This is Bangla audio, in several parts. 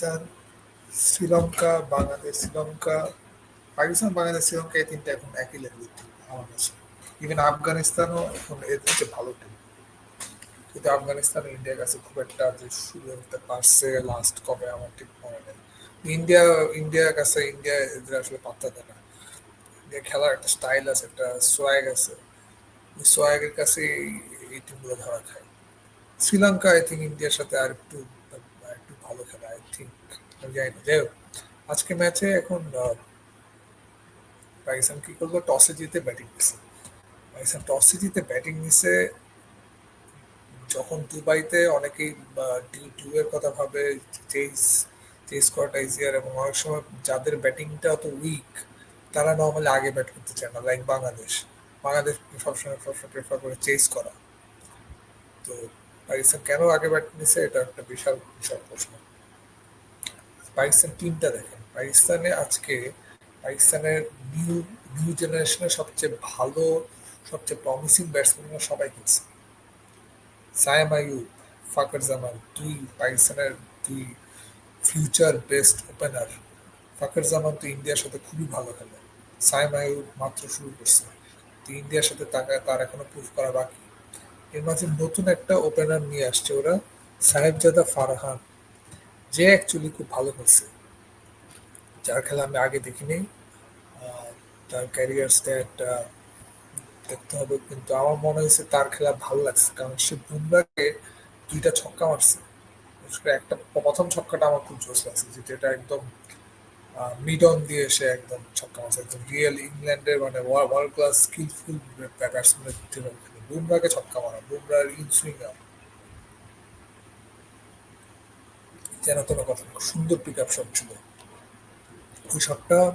পাকিস্তান, শ্রীলঙ্কা, বাংলাদেশ, শ্রীলঙ্কা, পাকিস্তান, বাংলাদেশ, শ্রীলঙ্কা এই তিনটা এখন একই লেভেলের টিম আমার কাছে ইভেন আফগানিস্তানও এখন এর থেকে ভালো টিম কিন্তু আফগানিস্তান ইন্ডিয়ার কাছে খুব একটা যে শুরু করতে পারছে লাস্ট কবে, আমার ঠিক মনে নেই। ইন্ডিয়া, ইন্ডিয়ার কাছে ইন্ডিয়া এদের আসলে পাত্তা দেয় না। ইন্ডিয়া খেলার একটা স্টাইল আছে, একটা সোয়াগ আছে। সোয়াগের কাছে এই টিমগুলো ধরা খায়। শ্রীলঙ্কা আই থিঙ্ক ইন্ডিয়ার সাথে আর একটু আর একটু ভালো খেলা আই জানি না। যাই হোক আজকে ম্যাচে এখন পাকিস্তান কি করল টসে জিতে ব্যাটিং নিচ্ছে পাকিস্তান টসে জিতে ব্যাটিং নিছে, যখন দুবাইতে অনেকেই ডি টু এর কথা ভাবে চেস চেস করাটা ইজিয়ার এবং অনেক সময় যাদের ব্যাটিংটা অত উইক তারা নর্মালি আগে ব্যাট করতে চায় না লাইক বাংলাদেশ। বাংলাদেশ সবসময় সবসময় প্রেফার করে চেস করা। তো পাকিস্তান কেন আগে ব্যাট নিছে, এটা একটা বিশাল বিশাল প্রশ্ন। পাকিস্তান টিমটা দেখেন। পাকিস্তানে আজকে পাকিস্তানের নিউ নিউ জেনারেশনের সবচেয়ে ভালো, সবচেয়ে প্রমিসিং ব্যাটসম্যানরা সবাই খেলছে সায়েম আয়ুব ফাকর জামান দুই পাকিস্তানের দুই future best opener Fakhar Zaman তো ইন্ডিয়ার সাথে খুবই ভালো খেলে। সায়েম আয়ুব মাত্র শুরু করছে। তো ইন্ডিয়ার সাথে তাকে তার এখনও প্রুভ করা বাকি। এর মাঝে নতুন একটা ওপেনার নিয়ে আসছে ওরা। সাহেবজাদা ফারহান। যে অ্যাকচুয়ালি খুব ভালো করছে। যার খেলা আমি আগে দেখিনি। তার ক্যারিয়ার স্ট্যাট দেখতে হবে, কিন্তু আমার মনে হয়েছে তার খেলা ভালো লাগছে, কারণ সে বুমরাকে দুইটা ছক্কা মারছে। একটা, প্রথম ছক্কাটা আমার খুব জোশ লাগছে যেটা একদম মিড অন দিয়ে সে একদম ছক্কা মারছে, একদম রিয়েল ইংল্যান্ডের মানে ওয়ার্ল্ড ক্লাস স্কিলফুল ব্যাটসম্যানের বুমরাকে ছক্কা মারা বুমরার ইন সুইঙ্গার যেন কোনো কথা। সুন্দর পিক আপ শট ছিল। ওই শটটা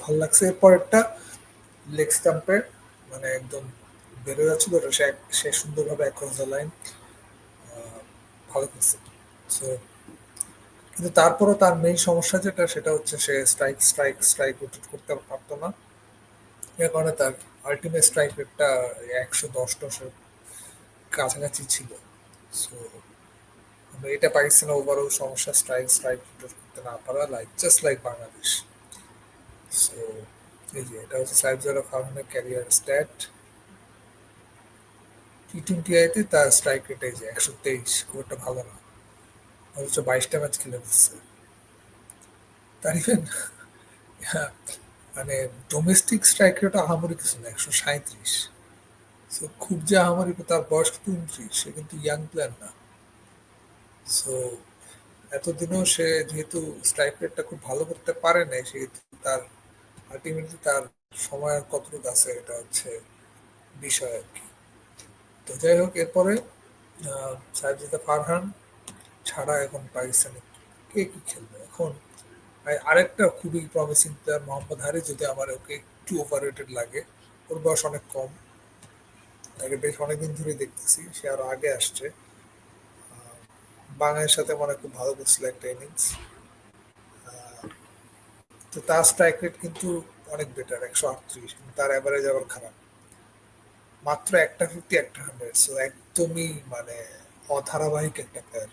ভালো লাগছে। এরপরেরটা লেগ স্টাম্পের মানে একদম বেরো যাচ্ছিল। সে এক- সে সুন্দরভাবে অ্যাক্রস দ্য লাইন ভালো করছে। সো কিন্তু তারপরও তার মেইন সমস্যা যেটা, সেটা হচ্ছে সে স্ট্রাইক স্ট্রাইক স্ট্রাইক রোটেট করতে পারতো না। এর কারণে তার আলটিমেট স্ট্রাইক রেটটা একশো দশ দশের কাছাকাছি ছিল। সো এটা পাকিস্তানের ওভারঅল সমস্যা স্ট্রাইক স্ট্রাইক করতে না পারা like just like Bangladesh so এই যে, এটা হচ্ছে সাহেবজাদা ফারহানের ক্যারিয়ার স্ট্যাট টি টোয়েন্টি আইতে তার স্ট্রাইক রেট এই যে একশো তেইশ, খুব একটা ভালো না। অথচ বাইশটা ম্যাচ খেলে দিচ্ছে। তার ইভেন মানে ডোমেস্টিক স্ট্রাইক রেট আহামরি কিছু না, একশো সাঁত্রিশ সো খুব যে আহামরি, তার বয়স কিন্তু উনত্রিশ সে কিন্তু ইয়াং প্লেয়ার না। সো এতদিনও সে যেহেতু স্ট্রাইক রেটটা খুব ভালো করতে পারে নাই, সেহেতু তার আলটিমেটলি তার সময় কতটুকু আছে এটা হচ্ছে বিষয় আর কি। তো যাই হোক, এরপরে সাহেবজাদা ফারহান ছাড়া এখন পাকিস্তানে কে কি খেলবে? এখন আর- আরেকটা খুবই প্রমিসিং প্লেয়ার মোহাম্মদ হারি যদি আমার ওকে একটু ওভার লাগে, ওর বয়স অনেক কম, তাকে বেশ অনেকদিন ধরে দেখতেছি, সে আরও আগে আসছে। বাংলাদেশের সাথে মনে খুব ভালো করছিল একটা ইনিংস তো তার স্ট্রাইক রেট কিন্তু অনেক বেটার একশো আটত্রিশ তার অ্যাভারেজ আবার খারাপ। মাত্র একটা ফিফটি একটা হান্ড্রেড সো একদমই মানে অধারাবাহিক একটা প্লেয়ার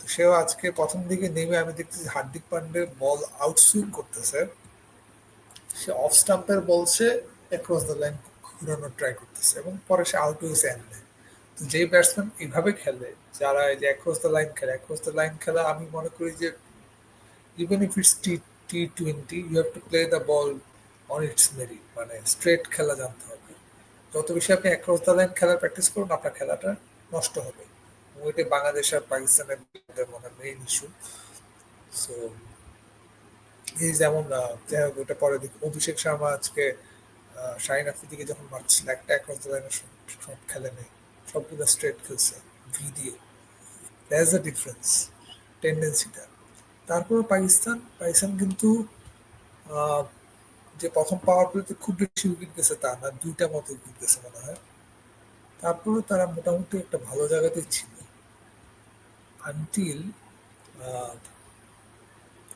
তো সেও আজকে প্রথম দিকে নেমে আমি দেখতেছি হার্দিক পান্ডে বল আউটসুইং করতেছে। সে অফ স্টাম্পের বল সে অ্যাক্রস দ্য লাইন ঘুরানোর ট্রাই করতেছে এবং পরে সে আউট হয়েছে এমনি যেই ব্যাটসম্যান এইভাবে খেলে, যারা এই যে অ্যাক্রস দ্য লাইন খেলে অ্যাক্রস দ্য লাইন খেলা আমি মনে করি যে even if it's T T twenty you have to play the ball on its merit মানে স্ট্রেট খেলা জানতে হবে। যত বেশি আপনি অ্যাক্রস দ্য লাইন খেলার প্র্যাকটিস করুন, আপনার খেলাটা নষ্ট হবে। এটা বাংলাদেশ আর পাকিস্তানের মনে মেইন ইস্যু সো এই যেমন যাই হোক, ওটা পরে দেখি অভিষেক শর্মা আজকে শাহিন আফ্রিদিকে যখন মারছিল, একটা অ্যাক্রস দ্য লাইনের শট খেলে নেই সবগুলো স্ট্রেট খেলছে ভি দিয়ে দ্যাটস দ্য ডিফারেন্স টেন্ডেন্সিটা তারপর পাকিস্তান পাকিস্তান কিন্তু যে প্রথম পাওয়ার প্লেতে খুব বেশি উইকেট গেছে তা না, দুইটা মতো উইকেট গেছে মনে হয়। তারপরে তারা মোটামুটি একটা ভালো জায়গাতে ছিল। আনটিল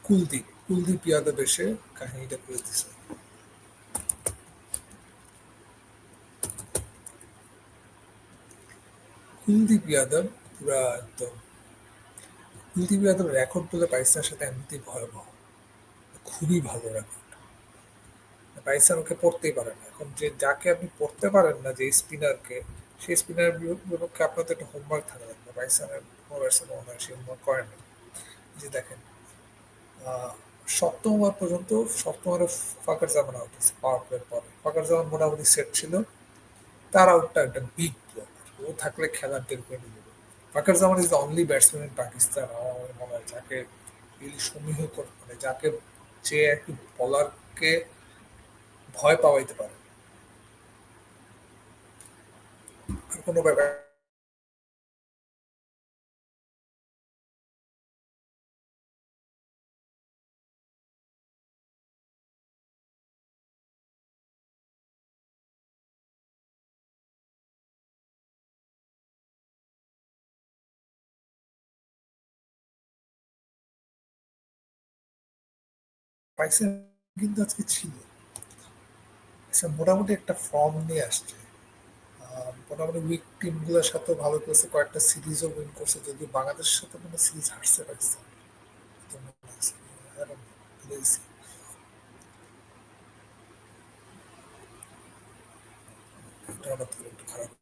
কুলদীপ কুলদীপ ইয়াদব এসে কাহিনীটা করে দিছে। কুলদীপ যাদব পুরা একদম, কুলদীপ যাদব রেকর্ড বলে পাকিস্তানের সাথে এমনিতেই ভয়াবহ, খুবই ভালো রেকর্ড পাকিস্তান ওকে পড়তেই পারে না। এখন যে যাকে আপনি পড়তে পারেন না, যে স্পিনারকে, সেই স্পিনার বিপক্ষে আপনার তো একটা হোমওয়ার্ক থাকা লাগবে পাকিস্তানের কোনো মনে হয় সেই হোমওয়ার্ক করেন না। যে দেখেন সপ্তম ওভার পর্যন্ত, সপ্তম ওভারে ফাঁকার জামান আউট হয়েছে পাওয়ার প্লের পরে। ফাঁকার জামান মোটামুটি সেট ছিল। তার আউটটা একটা বিগ ও থাকলে খেলার দের করে। নিয়ে Fakhar Zaman is the only batsman in Pakistan আমার মনে হয় যাকে রিয়েলি সমীহ করতে মানে যাকে যে একটি বলারকে ভয় পাওয়াইতে পারে। আর কোনো ব্যাপার পাইসেন কিন্তু আজকে ছিল। আচ্ছা মোটামুটি একটা ফর্ম নিয়ে আসছে। মোটামুটি উইক টিমগুলোর সাথে ভালো করেছে, কয়েকটা সিরিজও উইন করছে যদি বাংলাদেশের সাথে কোনো সিরিজ হারছে পাকিস্তান একটু খারাপ।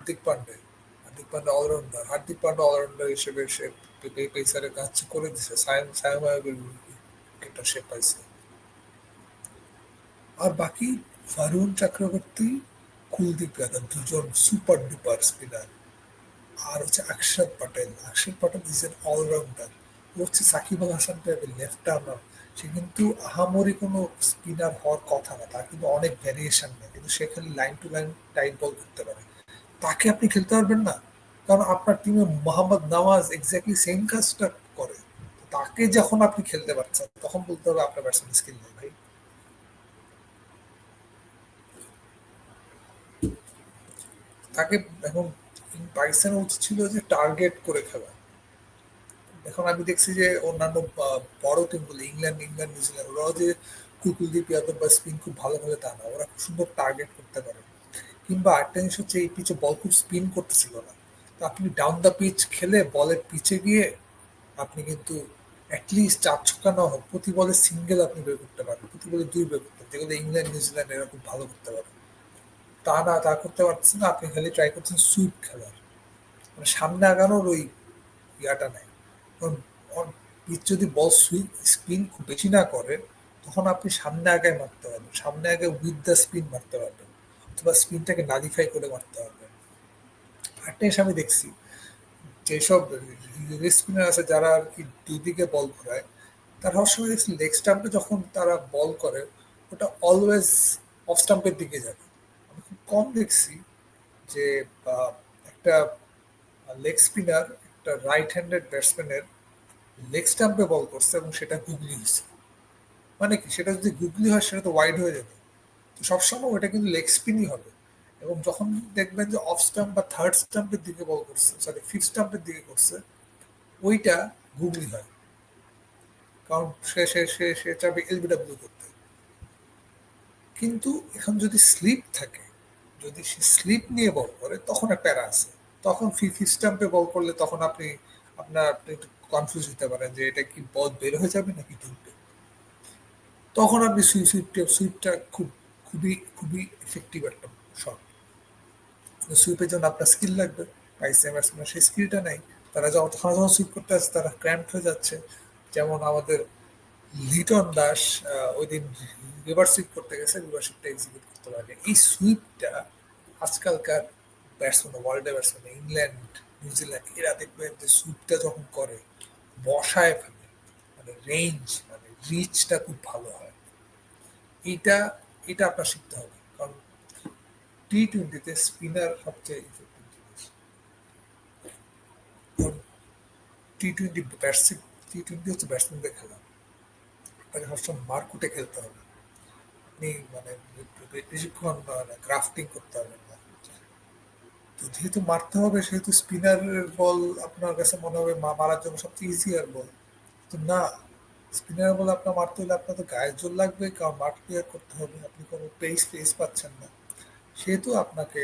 হার্দিক পান্ডে। হার্দিক পান্ডে অলরাউন্ডার হার্দিক পান্ডে অলরাউন্ডার হিসেবে সে পেসারের কাজ করে দিছে। সে পাইছে। আর বাকি ফারুন চক্রবর্তী, কুলদীপ যাদব, দুজন সুপার ডুপার স্পিনার আর হচ্ছে পটেল। অক্ষর পটেল অলরাউন্ডার ও হচ্ছে সাকিব আল হাসান লেফট সে কিন্তু আহামরি কোনো স্পিনার হওয়ার কথা না। তার কিন্তু অনেক ভ্যারিয়েশন নেই। কিন্তু সে খালি line to line tight ball করতে পারে। তাকে আপনি খেলতে পারবেন না। কারণ আপনার টিমে মোহাম্মদ নামাজ এক্স্যাক্টলি সেম কাজটা করে। তাকে যখন আপনি খেলতে পারছেন, তখন বলতে হবে আপনার ব্যাটসম্যান স্কিল নেই ভাই। তাকে এখন পাকিস্তানের উচিত ছিল যে টার্গেট করে খেলা। এখন আমি দেখছি যে অন্যান্য বড় টিম টিমগুলো ইংল্যান্ড ইংল্যান্ড নিউজিল্যান্ড ওরাও যে কুকুলদীপ যাদব বা স্পিন খুব ভালো ভালো তা না। ওরা খুব সুন্দর টার্গেট করতে পারে। কিংবা আরেকটা জিনিস হচ্ছে এই পিচে বল খুব স্পিন করতেছিল না। তো আপনি ডাউন দ্য পিচ খেলে বলের পিচে গিয়ে আপনি কিন্তু অ্যাটলিস্ট চার ছক্কা না হোক, প্রতি বলে সিঙ্গেল আপনি বের করতে পারেন প্রতি বলে দুই বের করতে পারেন যেগুলো ইংল্যান্ড নিউজিল্যান্ড এরা খুব ভালো করতে পারে তা না, তা করতে পারছেন না, আপনি খালি ট্রাই করছেন সুইপ খেলার। মানে সামনে আগানোর ওই ইয়াটা নেই। কারণ পিচ যদি বল সুইপ স্পিন খুব বেশি না করে, তখন আপনি সামনে আগে মারতে পারবেন, সামনে আগে উইথ দ্য স্পিন মারতে পারবেন। অথবা স্পিনটাকে নালিফাই করে মারতে হবে। আরেকটা জিনিস আমি দেখছি, যেসব স্পিনার আছে যারা আর কি দুদিকে বল ঘোরায়, তারা সবসময় দেখছি লেগ স্টাম্পে যখন তারা বল করে, ওটা অলওয়েজ অফ স্টাম্পের দিকে যাবে। আমি খুব কম দেখছি যে একটা লেগ স্পিনার একটা রাইট হ্যান্ডেড ব্যাটসম্যানের লেগ স্টাম্পে বল করছে এবং সেটা গুগলি হয়েছে। মানে কি? সেটা যদি গুগলি হয়, সেটা তো ওয়াইড হয়ে যাবে। সবসময় ওটা কিন্তু লেগ স্পিনই হবে। এবং যখন দেখবেন যে অফ স্টাম্প বা থার্ড স্টাম্পের দিকে বল করছে সরি ফিফথ স্টাম্পের দিকে করছে, ওইটা গুগলি হয়। কারণ সে সে সে সে চাবে এলবিডাব্লিউ করতে। কিন্তু এখন যদি স্লিপ থাকে, যদি সে স্লিপ নিয়ে বল করে, তখন প্যারা আছে। তখন ফিফ স্টাম্পে বল করলে তখন আপনি, আপনার, আপনি একটু কনফিউজ হতে পারেন যে এটা কি বল বের হয়ে যাবে নাকি ঢুকবে। তখন আপনি সুইপ সুইপটা সুইপটা খুব খুবই খুবই এফেক্টিভ একটা শট সুইপের জন্য আপনার স্কিল লাগবে ব্যাটসম্যান সেই স্কিলটা নেই। তারা যখন যখন যখন সুইপ করতে আসছে তারা ক্র্যাম্প হয়ে যাচ্ছে। যেমন আমাদের লিটন দাস ওই দিন রিভার সুইপ করতে গেছে রিভার সুইপটা এক্সিকিউট করতে পারে এই সুইপটা আজকালকার ব্যাটসম্যান ওয়ার্ল্ডের ব্যাটসম্যান ইংল্যান্ড নিউজিল্যান্ড এরা দেখবেন যে সুইপটা যখন করে, বসায় ফেলে। মানে রেঞ্জ মানে রিচটা খুব ভালো হয়। এইটা এটা আপনার শিখতে হবে, কারণ টি টোয়েন্টিতে স্পিনার সবচেয়ে ইফেক্টিভ জিনিস। T twenty batsman T twenty হচ্ছে ব্যাটসম্যানদের খেলা। তাকে সবসময় মার্কুটে খেলতে হবে। আপনি মানে বেশিক্ষণ গ্রাফটিং করতে পারবেন না। তো যেহেতু মারতে হবে, সেহেতু স্পিনারের বল আপনার কাছে মনে হবে মারার জন্য সবচেয়ে ইজিয়ার বল তো না স্পিনার বল আপনার মারতে হলে আপনার তো গায়ের জোর লাগবে, কারণ মাঠ ক্লিয়ার করতে হবে, আপনি কোনো পেস পেস পাচ্ছেন না। সেহেতু আপনাকে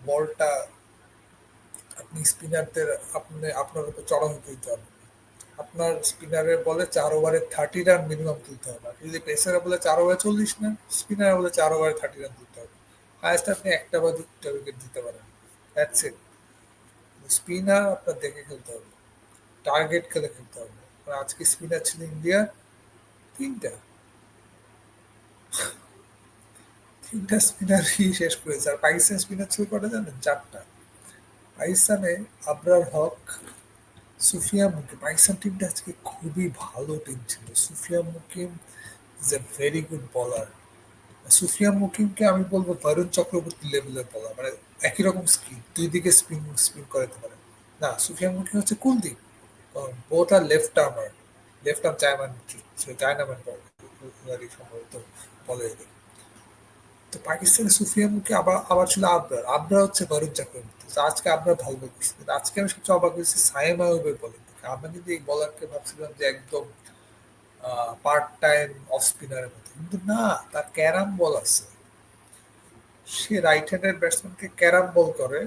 বলটা, আপনি স্পিনারদের আপনি, আপনার উপর চড়া হতে দিতে হবে। আপনার স্পিনারের বলে চার ওভারে থার্টি রান মিনিমাম তুলতে হবে। যদি পেসারে বলে চার ওভারে চল্লিশ রান স্পিনার বলে চার ওভারে থার্টি রান তুলতে হবে। হায়েস্ট আপনি একটা বা দুটা উইকেট দিতে পারেন। স্পিনার আপনার দেখে খেলতে হবে। টার্গেট খেলে খেলতে হবে। আর আজকে স্পিনার ছিল ইন্ডিয়ার তিনটা। তিনটা স্পিনারই শেষ করেছে। আর পাকিস্তান স্পিনার ছিল কটা জানেন? চারটা। পাকিস্তানে আবরার হক, সুফিয়া মুকিম। পাকিস্তান টিমটা আজকে খুবই ভালো টিম ছিল। Sufiyan Muqeem is a very good bowler Sufiyan মুকিমকে আমি বলব বরুণ চক্রবর্তী লেভেলের বলার মানে একই রকম স্কিল দুই দিকে স্পিন স্পিন করাতে পারে। না, সুফিয়া মুকিম হচ্ছে Kuldeep. Both are left armer left arm chinaman chinaman ball সম্ভবত বলে এদের। তো পাকিস্তানে সুফিয়া মুখে আবার আবার ছিল আবরার আবরার হচ্ছে বরুণ চক্রবর্তী তো আজকে আবরার ভালো করছে। আজকে আমি সবচেয়ে অবাক হয়েছি সায়েম আয়ুবের বলিং থেকে আমরা কিন্তু এই বলারকে ভাবছিলাম যে একদম পার্ট টাইম অফ স্পিনারের মতো। কিন্তু না, তার ক্যারাম বল আছে। সে রাইট হ্যান্ডের ব্যাটসম্যানকে ক্যারাম বল করে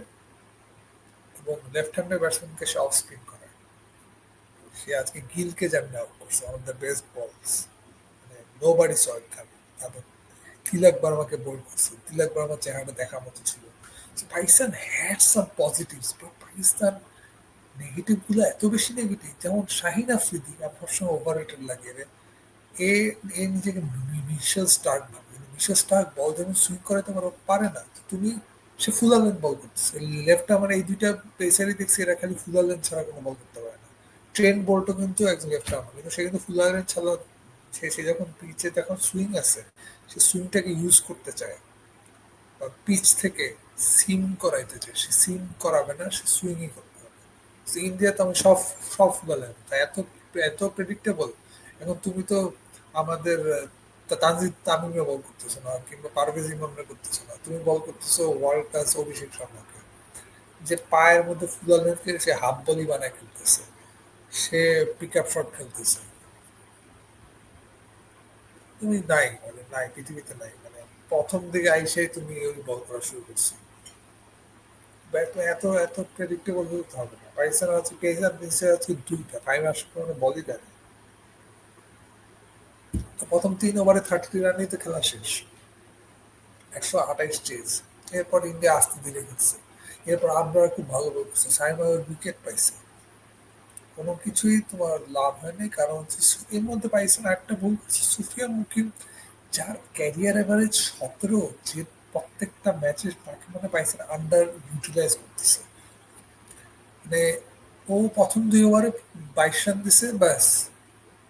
এবং লেফট হ্যান্ডের ব্যাটসম্যানকে সে অফ স্পিন সে আজকে গিলকে যেমন আউট করছে অন দ্য বেস্ট বলস মানে নো বাড়ি সয়েল খাবে তারপর তিলক বার্মাকে বোল্ড করছে। তিলক বার্মার চেহারাটা দেখার মতো ছিল। Pakistan had some positives but Pakistan নেগেটিভগুলো এত বেশি নেগেটিভ যেমন শাহিন আফ্রিদি, আমার সবসময় ওভার রেটেড লাগে রে। এ এ নিজেকে মিশেল স্টার্ক ভাবে। মিশেল স্টার্ক বল যেমন সুইং করাতে পারো, পারে না। তুমি সে ফুল আলেন বল করতেছে লেফট আমার এই দুইটা পেসারই দেখছি, এরা খালি ফুল আলেন ছাড়া কোনো বল করতে ট্রেন বলটা কিন্তু একজন লেফট আমার। কিন্তু সে কিন্তু ফুল আলেন ছাড়া সে সে যখন পিচে যখন সুইং আছে, সে সুইংটাকে ইউজ করতে চায়। বা পিচ থেকে সিম করাইতে চায়। সে সিম করাবে না, সে সুইংই করবে ইন্ডিয়াতে আমি সব সব বলেন এত এত প্রেডিক্টেবল এখন তুমি তো আমাদের, তা- তানজিদ তামিমে বল করতেছো না, কিংবা পারভেজ ইমামরা করতেছো না। তুমি বল করতেছো ওয়ার্ল্ড ক্লাস অভিষেক শর্মাকে। যে পায়ের মধ্যে ফুটবলকে সে হাফ বলই বানায় খেলতেছে। সে পিক আপ শট খেলতেছে। তুমি নাই মানে নাই, পৃথিবীতে নাই মানে প্রথম দিকে আইসাই তুমি ওই বল করা শুরু করছ। এত এত প্রেডিক্টেবল হতে হবে না। পেসার দুইটা বলই প্রথম তিন ওভারে থার্টি রানেই তো খেলা শেষ। একশো আঠাইশ চেজ এরপর ইন্ডিয়া আসতে ধীরে গেছে এরপর আমরা খুব ভালো করছে। সাইমার উইকেট পাইছে। কোনো কিছুই তোমার লাভ হয়নি। কারণ হচ্ছে সু- এর মধ্যে পাইছে না একটা ভুল করছে। সুফিয়া মুকিম, যার ক্যারিয়ার এভারেজ সতেরো, যে প্রত্যেকটা ম্যাচে তাকে মানে পাইছে না আন্ডার ইউটিলাইজ করতেছে। মানে ও প্রথম দুই ওভারে বাইশ রান দিছে, ব্যাস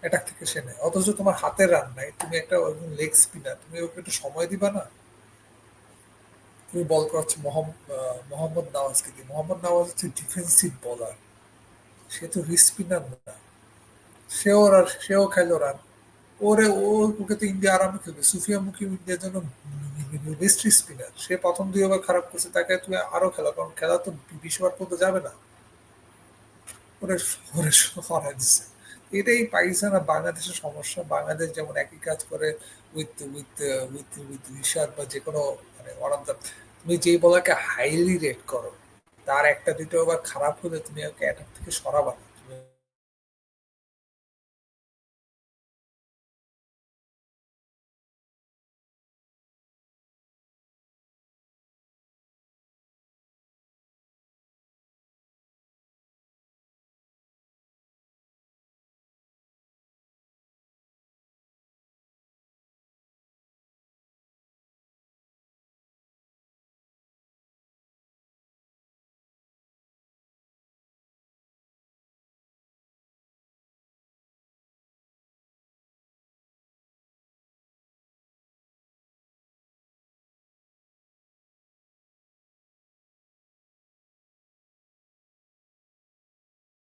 এটা থেকে সে নেয়। অথচ তোমার হাতের রান নাই। তুমি একটা লেগ স্পিনার তুমি ওকে একটু সময় দিবা না? তুমি বল করাচ্ছ মোহাম্মদ নওয়াজকে দিয়ে। মোহাম্মদ নওয়াজ হচ্ছে ডিফেন্সিভ বলার সে তো স্পিনার না সেও আর সেও খেলো রান ওরে ওকে তো ইন্ডিয়া আরামে খেলবে সুফিয়া মুকিম ইন্ডিয়ার জন্য মিস্ট্রি স্পিনার সে প্রথম দুই ওভার খারাপ করছে তাকে তুমি আরও খেলা কারণ খেলা তো বিশ্ববার পর্যন্ত যাবে না ওরে ওরে দিচ্ছে এটাই পাকিস্তান আর বাংলাদেশের সমস্যা বাংলাদেশ যেমন একই কাজ করে with with with with Rishad বা যে কোনো মানে তুমি যেই বলাকে হাইলি রেট করো তার একটা দুটো আবার খারাপ হলে তুমি ওকে অ্যাটাক থেকে সরাবা তুমি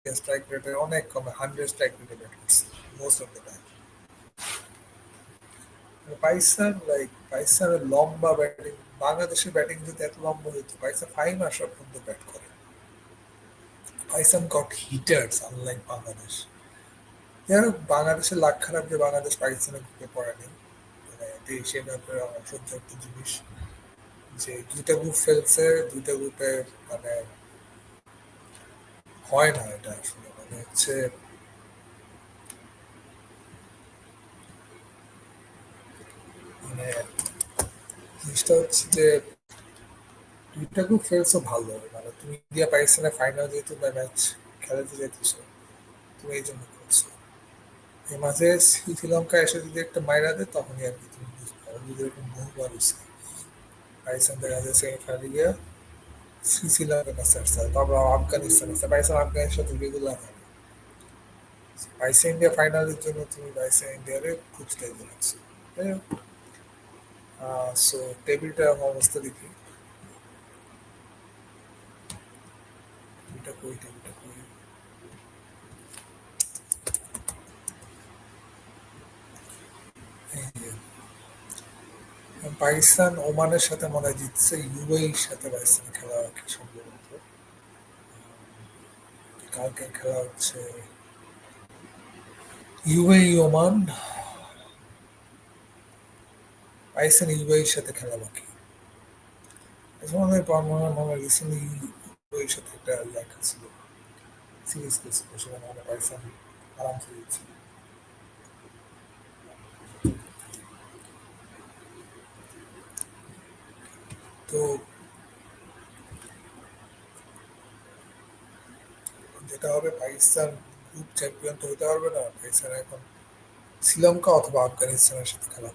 স্ট্রাইক রেটে অনেক কমে হান্ড্রেড স্ট্রাইক রেটে bat most of the time Pakistan like পাকিস্তানের লম্বা ব্যাটিং বাংলাদেশের ব্যাটিং যদি এত লম্বা হইতো পাকিস্তান ফাইভ মাসের পর্যন্ত ব্যাট করে। Pakistan got hitters unlike Bangladesh যাই হোক, বাংলাদেশের লাখ খারাপ যে বাংলাদেশ পাকিস্তানের গ্রুপে পড়েনি মানে এটি ব্যাপারে অসহ্য একটা জিনিস। যে দুইটা গ্রুপ ফেলছে, দুইটা গ্রুপে মানে হয় না এটা আসলে মানে হচ্ছে মানে জিনিসটা হচ্ছে যে দুইটা গ্রুপ ফেলছো ভালো মানে তুমি ইন্ডিয়া পাকিস্তানের ফাইনাল যেহেতু ম্যাচ খেলাতে যেতেছো, তুমি এই জন্য করছ। এই মাঝে শ্রীলঙ্কা এসে যদি একটা মাইরা দেয়, তখনই আর কি তুমি বুঝতে পারো। যদি এরকম বহুবার হয়েছে পাকিস্তান দেখা যায় সেমিফাইনালে গিয়ে শ্রীলঙ্কার কাছে আসছে তারপর আফগানিস্তান আসছে পাকিস্তান আফগানের সাথে রেগুলার হবে পাইসা ইন্ডিয়া ফাইনালের জন্য তুমি পাইসা ইন্ডিয়ারে খুঁজতে যাচ্ছ তাই সো টেবিলটা অবস্থা দেখি টেবিলটা কই টেবিলটা কই এই যে, পাকিস্তান ওমানের সাথে মনে হয় জিতছে ইউএইর সাথে পাকিস্তান খেলা কি সম্ভবত। কালকে খেলা হচ্ছে ইউএই ওমান। পাকিস্তান ইউএইর সাথে খেলা বাকি। আমাদের রিসেন্টলি ইউএইর সাথে একটা লেখা ছিল। সিরিজ খেলছিল, সেখানে মানে পাকিস্তান আরামসে তো যেটা হবে পাকিস্তান গ্রুপ চ্যাম্পিয়ন তো হতে পারবে না। পাকিস্তান এখন শ্রীলঙ্কা অথবা আফগানিস্তানের সাথে খেলা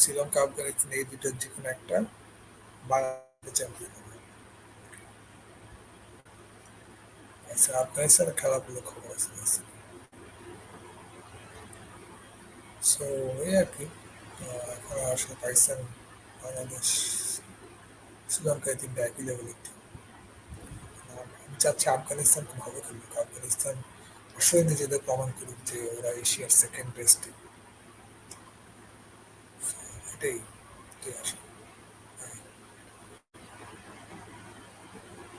শ্রীলঙ্কা, আফগানিস্তান এই দুটোর যে কোনো একটা বাংলাদেশ চ্যাম্পিয়ন হবে। পাকিস্তান আফগানিস্তানের খেলাগুলো খবর আছে সো এই আর কি। এখন আসলে পাকিস্তান বাংলাদেশ শ্রীলঙ্কা এই তিনটা একই লেভেলের টিম আমি চাচ্ছি আফগানিস্তান খুব ভালো খেলুক। আফগানিস্তান অবশ্যই নিজেদের প্রমাণ করুক যে ওরা এশিয়ার সেকেন্ড বেস্ট টিম এটাই এটাই আসলে।